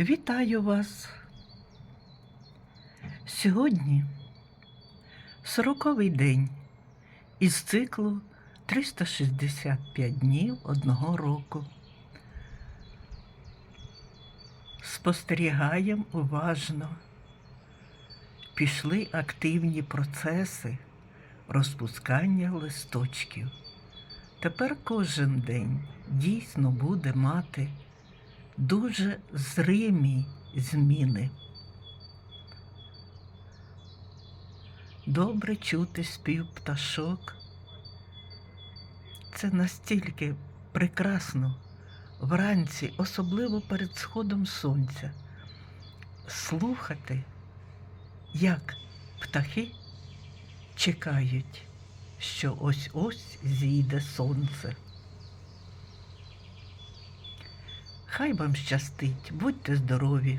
Вітаю вас. Сьогодні сороковий день із циклу 365 днів одного року. Спостерігаємо уважно. Пішли активні процеси розпускання листочків. Тепер кожен день дійсно буде мати дуже зримі зміни. Добре чути спів пташок. Це настільки прекрасно вранці, особливо перед сходом сонця, слухати, як птахи чекають, що ось-ось зійде сонце. Хай вам щастить, будьте здорові.